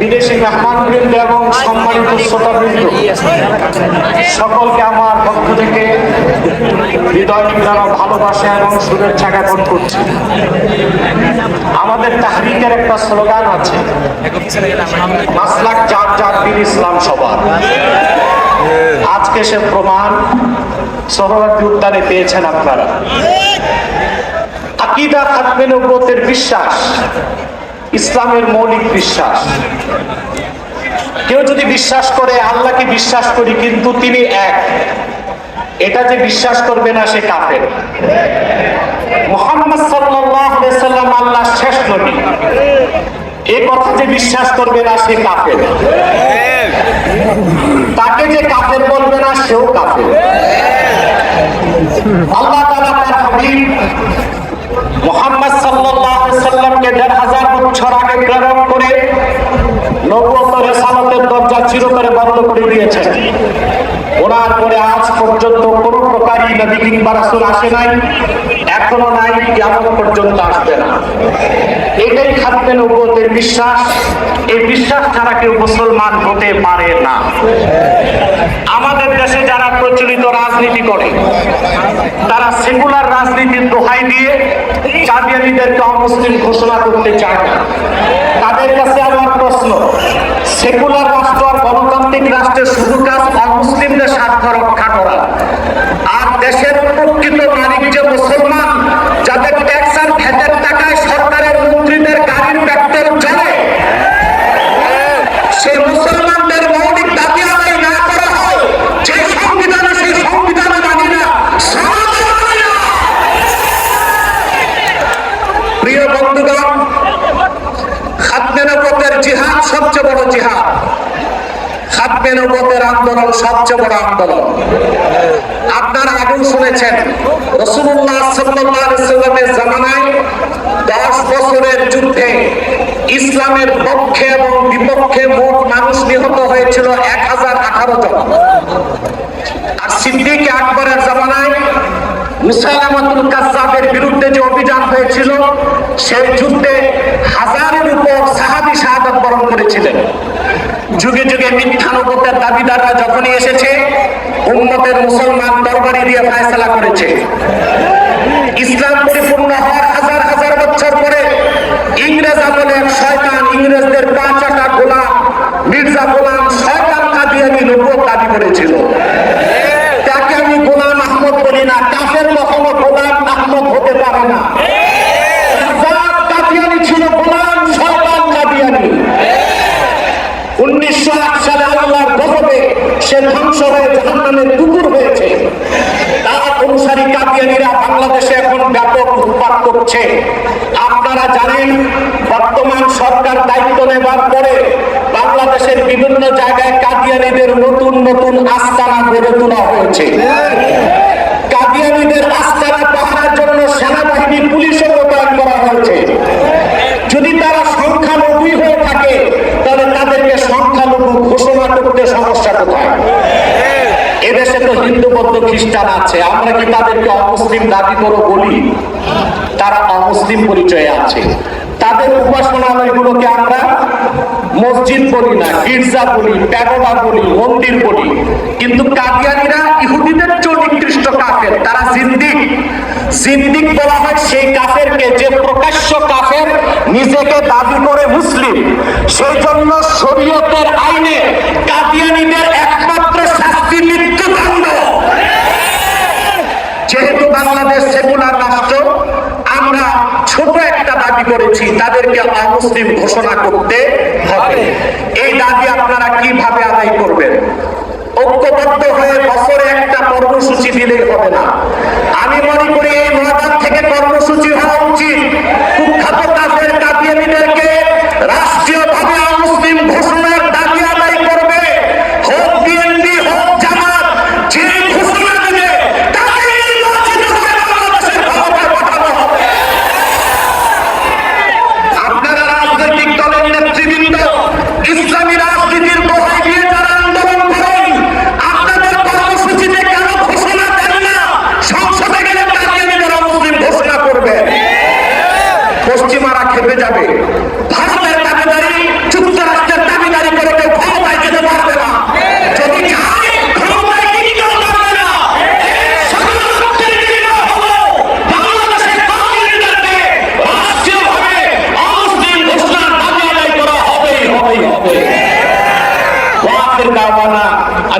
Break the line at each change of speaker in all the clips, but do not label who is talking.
বিদেশি মেহমানবৃন্দ এবং সম্মানিত শ্রোতাবৃন্দ, সকলকে আমার পক্ষ থেকে হৃদয় নিগ্রানো ভালোবাসা এবং শুভেচ্ছা জ্ঞাপন করছি। আমাদের তাহরিকের একটা স্লোগান আছে, মাসলাক চার চার দিন ইসলাম সবার। আজকে সে প্রমাণ সহরার্থী উদ্যানে পেয়েছেন আপনারা। আকিদা থাকবে নব্বতের বিশ্বাস। ইসলামের মৌলিক বিশ্বাস। কেউ যদি বিশ্বাস করে, আল্লাহকে বিশ্বাস করি, কিন্তু তিনি এক। এটা যে বিশ্বাস করবে না, সে কাফের। মোহাম্মদ সাল্লাম আল্লাহ শেষ নবী। এ কথা যে বিশ্বাস করবে না, সে কাফের। তাকে যে কাফের বলবে না, সেও কাফের। আল্লাহ তার মোহাম্মদ আলাইহি সাল্লামকে দেড় হাজার বছর আগে প্রেরণ করে নবুয়ত সালাতের দরজা চিরতরে বন্ধ করে দিয়েছেন। ওনার পরে আজ পর্যন্ত কোনো প্রকারই নবী কিংবা রাসূল আসে নাই, এখনও নাই, কিয়ামত পর্যন্ত আসবে না। এটাই খাদ্যে নবুয়তের বিশ্বাস, এই বিশ্বাস ছাড়া কেউ মুসলমান হতে পারে না। আমাদের দেশে যারা প্রচলিত রাজনীতি করে, তারা সেকুলার রাজনীতির দোহাই দিয়ে কাদিয়ানিদেরকে অমুসলিম ঘোষণা করতে চায় না। তাদের কাছে আমার প্রশ্ন সেকুলার রাষ্ট্র গণতান্ত্রিক রাষ্ট্রের শুধু কাজ অমুসলিমদের স্বার্থ রক্ষা করা আর দেশের প্রকৃত মালিক যে মুসলমান যাদের ট্যাক্স আর ভ্যাটের টাকায় সরকারের মন্ত্রীদের গাড়ির পেট্রোল চলে সেই মুসলমানদের মৌলিক দাবি আদায় না করা হয় যে সংবিধানে সেই সংবিধানে মানি না সমাজে মানি না। প্রিয় বন্ধুগণ খাদ্যে নবতের জিহাদ সবচেয়ে বড় জিহাদ। খাদ্যে নবতের আন্দোলন ইসলামের পক্ষে এবং বিপক্ষে মোট মানুষ নিহত হয়েছিল এক হাজার আঠারো জন। আর সিদ্দিক আকবরের জামানায় মুসাইলামাতুল কাজ্জাবের বিরুদ্ধে যে অভিযান হয়েছিল, সেই যুদ্ধে হাজারের উপর সাহাবি শাহাদাত বরণ করেছিলেন। যুগে যুগে মিথ্যানুগতের দাবিদাররা যখনই এসেছে, উম্মতের মুসলমান দরবারি দিয়ে ফায়সালা করেছে। ইসলাম পরিপূর্ণ হওয়ার হাজার হাজার বছর পরে ইংরেজ আমলে এক শয়তান ইংরেজদের পাঁচ আটা গোলাম মির্জা গোলাম শয়তান কাদিয়ানি নবুয়ত দাবি করেছিল? তাকে আমি গোলাম আহমদ বলি না, কাফের কখনো গোলাম আহমদ হতে পারে না আজাদ কাদিয়ানি ছিল গোলাম শয়তান কাদিয়ানি উনিশশো আট সালে আল্লাহর গজবে সে ধ্বংস হয়ে জাহান্নামের কুকুর হয়েছে। তার অনুসারী কাদিয়ানিরা বাংলাদেশে এখন ব্যাপক উৎপাদ করছে। আপনারা জানেন, বর্তমান সরকার দায়িত্ব নেবার পরে বাংলাদেশের বিভিন্ন জায়গায় কাদিয়ানিদের নতুন নতুন আস্তানা গড়ে তোলা হয়েছে কাদিয়ানিদের আস্তানা পাহারার জন্য সেনাবাহিনী পুলিশও মোতায়েন করা হয়েছে যদি তারা সংখ্যালঘুই হয়ে থাকে তাহলে তাদেরকে সংখ্যালঘু করতে সমস্যা কোথায় এদেশে তো হিন্দু, বৌদ্ধ, খ্রিস্টান আছে। আমরা কি তাদেরকে অমুসলিম দাবি করো বলি? তারা অমুসলিম পরিচয়ে আছে। তাদের উপাসনালয়গুলোকে আমরা মসজিদ বলি না, গির্জা বলি, প্যাগোডা বলি, মন্দির বলি। কিন্তু কাদিয়ানিরা ইহুদিদের চেয়ে নিকৃষ্ট কাফের, তারা জিন্দিক জিন্দিক বলা হয় সেই কাফেরকে, যে প্রকাশ্য কাফের নিজেকে দাবি করে মুসলিম। সেই জন্য শরীয়তের আইনে কাদিয়ানিদের একমাত্র শাস্তি মৃত্যুদণ্ড। যেহেতু বাংলাদেশ সেকুলার রাষ্ট্র, আমরা ছোট একটা দাবি করেছি, তাদেরকে অমুসলিম ঘোষণা করতে হবে। এই দাবি আপনারা কীভাবে আদায় করবেন? ঐক্যবদ্ধ হয়ে বছরে একটা কর্মসূচি দিলেই হবে না। আমি মনে করি থেকে কর্মসূচি হওয়া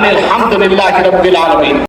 அனில் அஹமதுல்லாஹி ரபில் ஆலமீன்